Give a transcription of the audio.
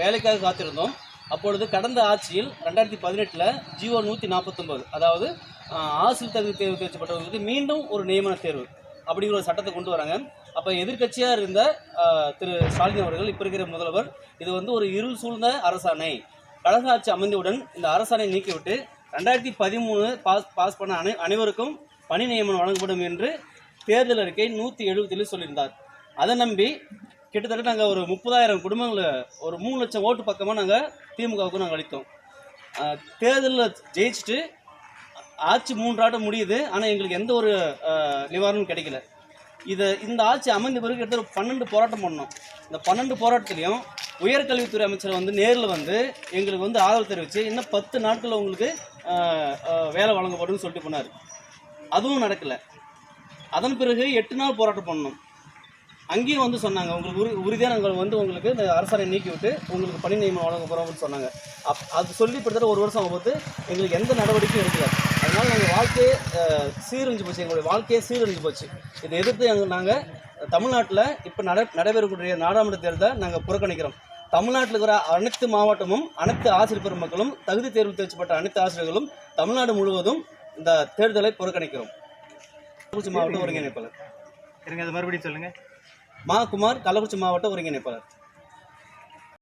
வேலைக்காக காத்திருந்தோம். அப்பொழுது கடந்த ஆட்சியில் ரெண்டாயிரத்தி பதினெட்டில் ஜிஓ நூற்றி நாற்பத்தொம்பது அதாவது ஆசிரியர் தகுதி தேர்வு தேர்ச்சிப்பட்டவர்களுக்கு மீண்டும் ஒரு நியமன தேர்வு அப்படிங்கிற ஒரு சட்டத்தை கொண்டு வராங்க. அப்போ எதிர்க்கட்சியாக இருந்த திரு ஸ்டாலின் அவர்கள் இப்போ இருக்கிற முதல்வர் இது வந்து ஒரு இருள் சூழ்ந்த அரசாணை. கழக ஆட்சி அமைந்தவுடன் இந்த அரசாணை நீக்கிவிட்டு ரெண்டாயிரத்தி பதிமூணு பாஸ் பாஸ் பண்ண அனை அனைவருக்கும் பணி நியமனம் வழங்கப்படும் என்று தேர்தல் அறிக்கை நூற்றி எழுபத்தில் சொல்லியிருந்தார். அதை நம்பி கிட்டத்தட்ட நாங்கள் ஒரு முப்பதாயிரம் குடும்பங்களை ஒரு மூணு லட்சம் ஓட்டு பக்கமாக நாங்கள் திமுகவுக்கு நாங்கள் அளித்தோம். தேர்தலில் ஜெயிச்சுட்டு ஆட்சி மூன்றாட்டம் முடியுது. ஆனால் எங்களுக்கு எந்த ஒரு நிவாரணம் நிவாரணமும் கிடைக்கல. இதை இந்த ஆட்சி அமைந்த பிறகு கிட்டத்தட்ட ஒரு பன்னெண்டு போராட்டம் பண்ணோம். இந்த பன்னெண்டு போராட்டத்துலேயும் உயர்கல்வித்துறை அமைச்சர் வந்து நேரில் வந்து எங்களுக்கு வந்து ஆதரவு தெரிவித்து இன்னும் பத்து நாட்களில் உங்களுக்கு வேலை வழங்கப்படும் சொல்லிட்டு போனார். அதுவும் நடக்கலை. அதன் பிறகு எட்டு நாள் போராட்டம் பண்ணோம். அங்கேயும் வந்து சொன்னாங்க உங்களுக்கு உறு உறுதியாக நாங்கள் வந்து உங்களுக்கு இந்த அரசாணை நீக்கி விட்டு உங்களுக்கு பணி நியமனம் வழங்க போகிறோம்னு சொன்னாங்க. அப் அது சொல்லி கிட்டத்தட்ட ஒரு வருஷம் ஆகும்போது எங்களுக்கு எந்த நடவடிக்கையும் எடுக்கல. அதனால் நாங்கள் வாழ்க்கையே சீரழிஞ்சு போச்சு. எங்களுடைய வாழ்க்கையே சீரழிஞ்சு போச்சு. இதை எதிர்த்து எங்கள் நாங்கள் தமிழ்நாட்டில் இப்போ நட நடைபெறக்கூடிய நாடாளுமன்ற தேர்தலை நாங்கள் புறக்கணிக்கிறோம். தமிழ்நாட்டில் இருக்கிற அனைத்து மாவட்டமும் அனைத்து ஆசிரியர் பெருமக்களும் தகுதி தேர்வு தேர்ச்சிப்பட்ட அனைத்து ஆசிரியர்களும் தமிழ்நாடு முழுவதும் இந்த தேர்தலை புறக்கணிக்கிறோம். கள்ளக்குறிச்சி மாவட்ட ஒருங்கிணைப்பாளர். இருங்க அது மறுபடியும் சொல்லுங்கள் மா குமார் கள்ளக்குறிச்சி மாவட்ட ஒருங்கிணைப்பாளர்.